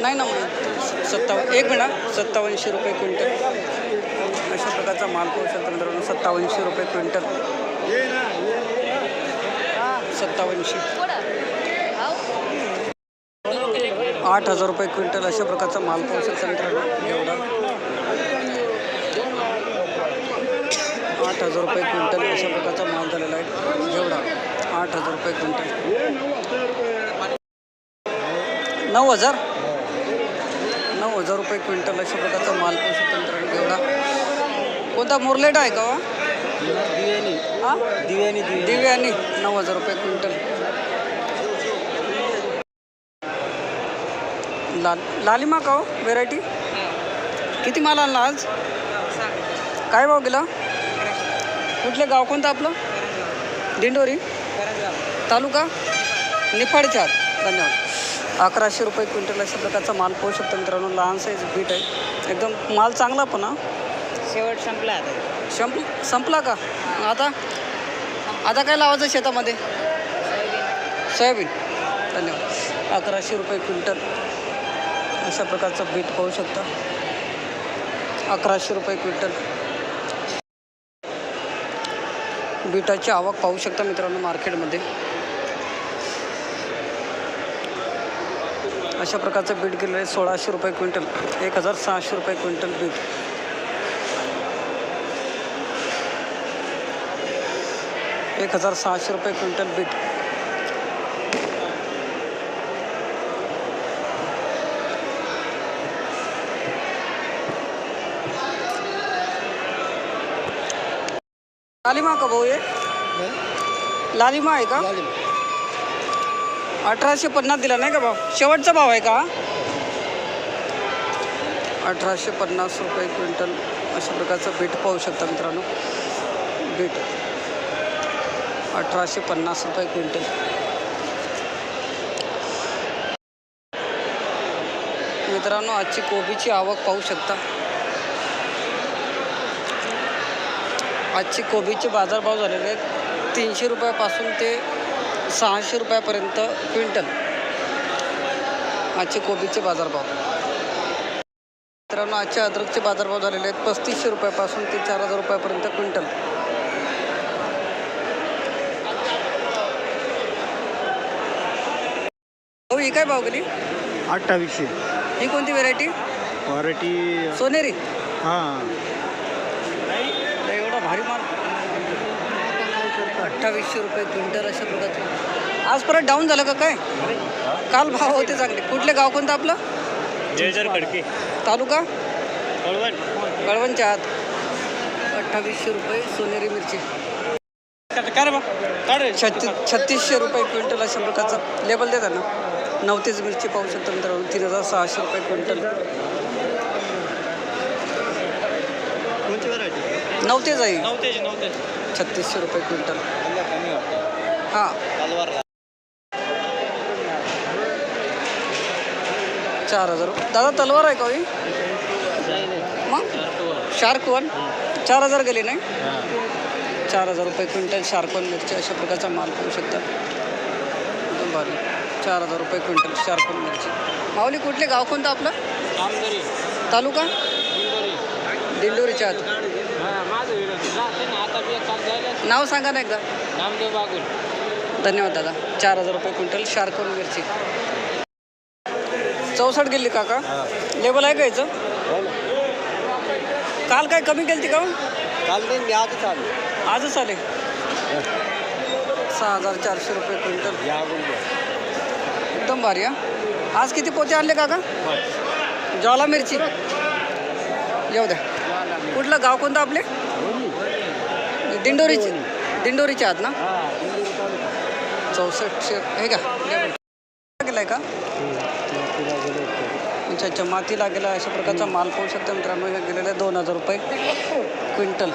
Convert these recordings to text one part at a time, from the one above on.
नाही ना मग सत्तावन्न एक मिनिट सत्तावन्नशे रुपये क्विंटल. अशा प्रकारचा माल पाहू शकता मित्रांनो. सत्तावन्नशे रुपये क्विंटल. सत्तावन्नशे. आठ हजार रुपये क्विंटल अशा प्रकारचा माल पाहू शकता मित्रांनो. एवढा. आठ हजार रुपये क्विंटल अशा प्रकारचा माल झालेला आहे. एवढा. आठ हजार रुपये क्विंटल. नऊ हजार. हजार रुपये क्विंटल अशा प्रकारचा माल शकता मित्रांनो एवढा कोणता? मुरलेटा आहे का हो? हा? दिव्यानी दिवे आणि नऊ हजार रुपये क्विंटल. लाल लालिमा का हो? व्हेरायटी किती माल आणला आज? काय भाव गेला? कुठले गाव? कोणतं आपलं? दिंडोरी? तालुका? निफाडच्या धन्यवाद. अकराशे रुपये क्विंटल अशा प्रकारचा माल पाहू शकतो मित्रांनो. लहान साईज बीट आहे. एकदम माल चांगला पण हा. शेवट संपला आता. संप संपला का? आता? आता काय लावायचं शेतामध्ये? सोयाबीन. धन्यवाद. अकराशे रुपये क्विंटल अशा प्रकारचं बीट पाहू शकता. अकराशे रुपये क्विंटल. बीटाची आवक पाहू शकता मित्रांनो मार्केटमध्ये अशा प्रकारचं बीट गेलेलं आहे सोळाशे रुपये क्विंटल एक हजार सहाशे रुपये क्विंटल बीट. एक हजार सहाशे रुपये क्विंटल बीट. लालिमा का भाऊ ये? लालिमा आहे का? अठराशे पन्नास दिला नाही का भाव? शेवटचा भाव आहे का? अठराशे पन्नास रुपये क्विंटल अशा प्रकारचं बीट पाहू शकता मित्रांनो. बीट. अठराशे पन्नास रुपये क्विंटल. मित्रांनो आजची कोबीची आवक पाहू शकता. आजची कोबीचे बाजारभाव झालेले आहेत. तीनशे रुपयापासून ते सहाशे रुपयापर्यंत क्विंटल. आजचे कोबीचे बाजारभाव. मित्रांनो आजचे अद्रकचे बाजारभाव झालेले आहेत पस्तीसशे रुपयापासून ते चार हजार रुपयापर्यंत क्विंटल. हो ही काय भाव गेली? अठ्ठावीसशे. ही कोणती व्हेरायटी? क्वालिटी सोनेरी. हां एवढा भारी माल अठ्ठावीसशे रुपये क्विंटल अशा प्रकारचं. आज परत डाऊन झालं का काय? काल भाव होते चांगले. कुठले गाव कोणतं आपलं? जयजर खडके. तालुका? कळवण. कळवणच्या आत. अठ्ठावीसशे रुपये सोनेरी मिरची. छत्तीस छत्तीसशे रुपये क्विंटल अशा प्रकारचं. लेबल देतात ना नवतीच मिरची पाहू शकतो मित्रांनो. तीन हजार सहाशे रुपये क्विंटल. कोणती व्हरायटी आहे नव्हते नव्हते. छत्तीसशे रुपये क्विंटल. हां. चार हजार. दादा तलवार आहे का हो? ही मग? Shark one? चार हजार गेली नाही? चार हजार रुपये क्विंटल शार्क वन मिरची अशा प्रकारचा माल पाहू शकता. एकदम भारी चार हजार रुपये क्विंटल शार्क वन मिरची. माऊली कुठले गाव कोणतं आपलं? तालुका? दिंडोरीच्या आत. माझं आता बी काल जायला नाव सांगा ना एकदा. नामदेव बागुल. धन्यवाद दादा. चार हजार रुपये क्विंटल शार्क वन मिरची. चौसष्ट गेली काका. लेबल आहे का याचं? काल काय कमी केली ती का काल नाही मी आजच आलो. आजच आले? सहा हजार चारशे रुपये क्विंटल. या एकदम भारी हा. आज किती पोते आणले काका? ज्वाला मिरची. येऊ द्या. कुठलं गाव कोणतं आपले? दिंडोरीचे. दिंडोरीचे आहात ना? चौसष्टशे हे का गेलाय का? अच्छा अच्छा माती लागेला अशा प्रकारचा माल पाहू शकता मित्रांनो. हे गेलेलं आहे दोन हजार रुपये क्विंटल.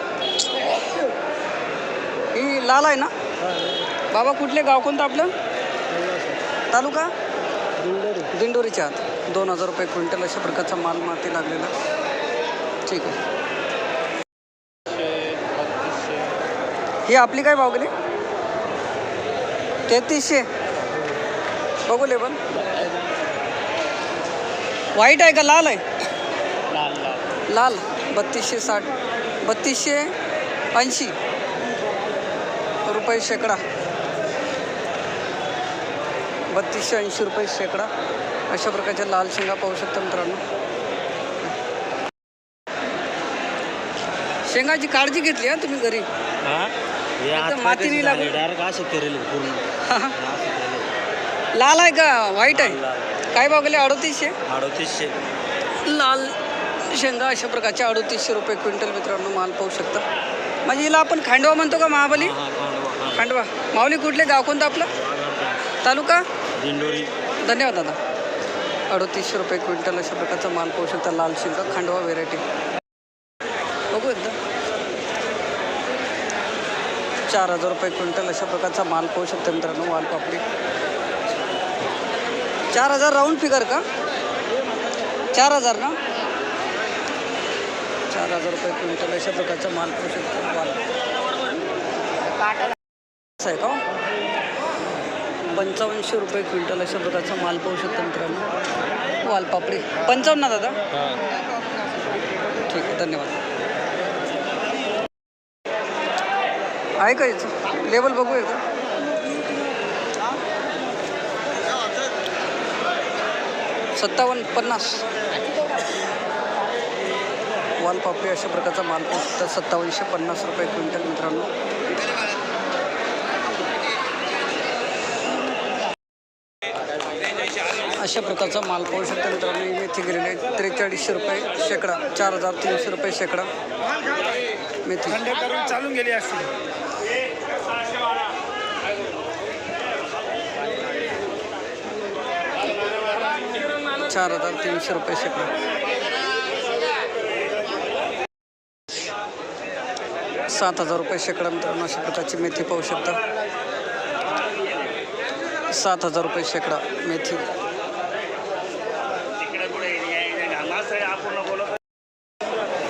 ही लाल आहे ना? बाबा कुठले गाव कोणतं आपलं? तालुका? दिंडोरीच्या आत दोन हजार रुपये क्विंटल अशा प्रकारचा माल माती लागलेला. ठीक आहे. ही आपली काय भाव गेली? तेहतीसशे. बघू लेबल. व्हाईट आहे का लाल आहे? लाल लाल. बत्तीसशे साठ. बत्तीसशे ऐंशी. रुपये शेकडा. बत्तीसशे ऐंशी रुपये शेकडा. अशा प्रकारच्या लाल शेंगा पाहू शकता मित्रांनो. शेंगाची काळजी घेतली हा तुम्ही घरी. एकदम. डायरेक्ट असं करेल पूर्ण. लाल आहे का? व्हाईट आहे? काय भाव गेले अडोतीसशे? अडतीसशे. लाल शेंगा अशा प्रकारचे अडोतीसशे रुपये क्विंटल मित्रांनो माल पाहू शकता. म्हणजे हिला आपण खांडवा म्हणतो का महाबली? खांडवा, माऊली कुठले? गाव कोणतं आपलं? तालुका? धन्यवाद दादा. अडोतीसशे रुपये क्विंटल अशा प्रकारचा माल पाहू शकता लाल शेंगा खांडवा व्हेरायटी बघू एकदा चार हजार रुपये क्विंटल अशा प्रकारचा माल पाहू शकता मित्रांनो माल पापडी. चार हजार राऊंड फिगर का? चार हजार ना? चार हजार रुपये क्विंटल अशा प्रकारचा माल पाहू शकता माल आहे का हो? पंचावन्नशे रुपये क्विंटल अशा प्रकारचा माल पाहू शकता मित्रांनो. वालपापडी पंचावन्न दादा? ठीक आहे धन्यवाद. आहे का याचं? लेवल बघू का सत्तावन्न पन्नास. वालपापडी अशा प्रकारचा माल सत्तावन्नशे पन्नास रुपये क्विंटल मित्रांनो. अशा प्रकारचा माल पाहू शकता मित्रांनो. ही मेथी गेलेली आहे. त्रेचाळीसशे रुपये शेकडा चार हजार तीनशे रुपये शेकडा मेथी. चालून गेली असते चार हजार तीनशे रुपये शेकडा. सात हजार रुपये शेकडा मित्रांनो अशा प्रकारची मेथी पाहू शकता. सात हजार रुपये शेकडा मेथी.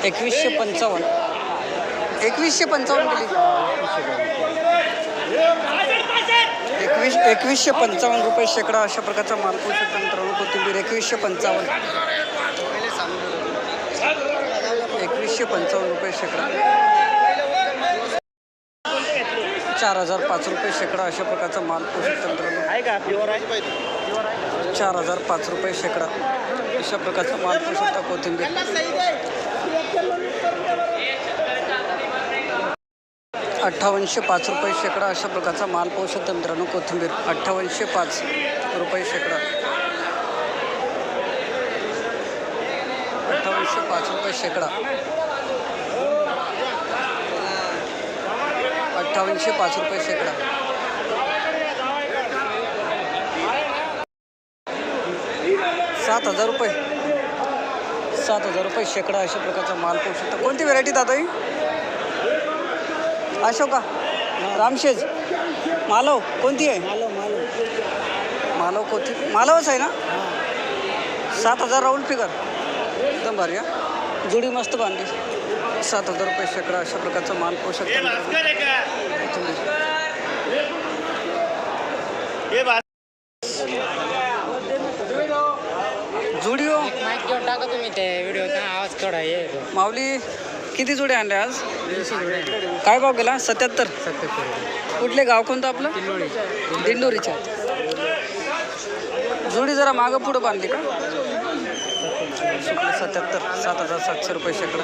एकवीसशे पंचावन्न. एकवीसशे पंचावन्न गेली एकवीस एकवीसशे पंचावन्न रुपये शेकडा अशा प्रकारचा माल शकता मित्रांनो. कोथिंबीर एकवीसशे पंचावन्न. एकवीसशे पंचावन्न रुपये शेकडा. चार हजार पाच रुपये शेकडा अशा प्रकारचा माल पाहू शकता मित्रांनो. आहे का चार हजार पाच रुपये शेकडा. अशा प्रकारचा माल करू शकता कोथिंबीर. अठ्ठावन्नशे पाच रुपये शेकडा अशा प्रकारचा माल पाहू शकतो मित्रांनो कोथिंबीर. अठ्ठावन्नशे पाच रुपये शेकडा. अठ्ठावन्नशे पाच रुपये शेकडा. अठ्ठावन्नशे पाच रुपये शेकडा. सात हजार रुपये. सात हजार रुपये शेकडा अशा प्रकारचा माल पाहू शकता. कोणती व्हेरायटी दादा ही? अशोका रामशेज. मालव कोणती आहे? मालव मालव. मालव कोणती? मालवच आहे ना? सात हजार राऊंड फिगर. एकदम भारी हा. जुडी मस्त बांधली सात हजार रुपये शेकडा अशा प्रकारचा माल पाहू शकता मित्रांनो. कोथिंबीर. जुडी हो टाका तुम्ही ते व्हिडिओ आवाज थोडा माऊली किती जुडे आणले आज? काय भाव गेला? सत्याहत्तर. कुठले गाव कोणतं आपलं? दिंडोरीच्या. जुडी जरा मागं पुढं बांधली का? सत्याहत्तर सात हजार सातशे रुपये शेकडा.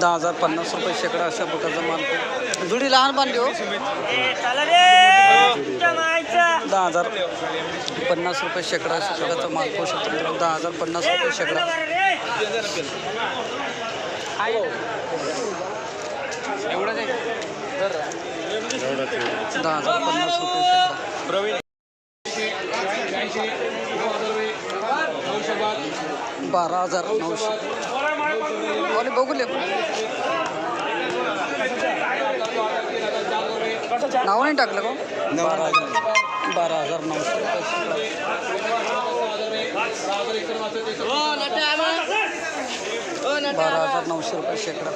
दहा हजार पन्नास रुपये शेकडा अशा प्रकारचा माल. जुडी लहान बांधली हो. दहा हजार पन्नास रुपये शेकडा प्रकारचा माल पाहू शकतो. दहा हजार पन्नास रुपये शेकडा. दहा हजार पन्नास रुपये शेकडा. बारा हजार नऊशे. आणि बघू ले नाव नाही टाकलं का? बारा हजार. बारा हजार नऊशे रुपये बारा हजार नऊशे रुपये शेकडा.